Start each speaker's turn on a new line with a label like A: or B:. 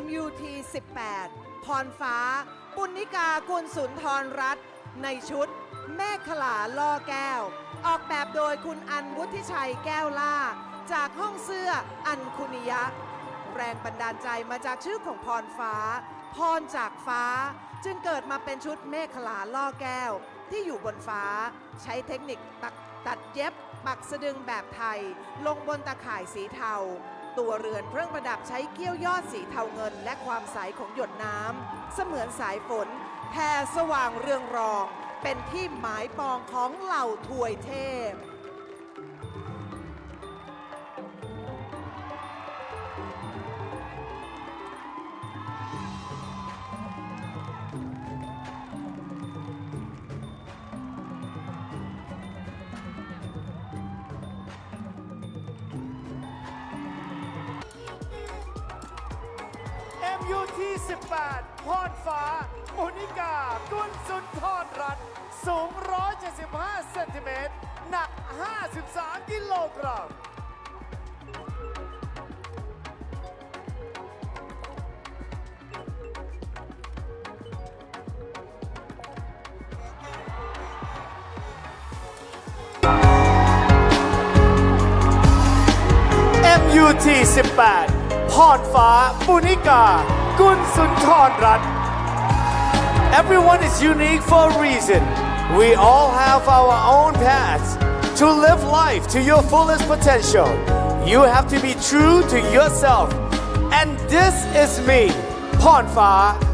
A: MUT 18 พรฟ้า ปุณิกากุลสุนทรรัตน์ในชุด แม่ขลาล่อแก้ว ออกแบบโดยคุณอันวุฒิชัยแก้วล่า จากห้องเสื้ออันคุนิยะ แรงบันดาลใจมาจากชื่อของพรฟ้า พรจากฟ้า จึงเกิดมาเป็นชุดเมฆลาล่อแก้ว ที่อยู่บนฟ้า ใช้เทคนิคตักตัดเย็บ ปักสะดึงแบบไทย ลงบนตะข่ายสีเทา ตัวเรือนเครื่องประดับใช้เกี้ยวยอดสีเทาเงิน และความใสของหยดน้ำเสมือนสายฝนแผ่สว่างเรืองรอง เป็นที่หมายปองของเหล่าถวยเทพ
B: MUT 18 พรฟ้า มุนิกา กุลสุนทรรัตน์สูง 175 เซนติเมตร หนัก 53 กิโลกรัม MUT 18 พรฟ้าปุนิกา Everyone is unique for a reason. We all have our own paths to live life to your fullest potential. You have to be true to yourself. And this is me, Ponfa.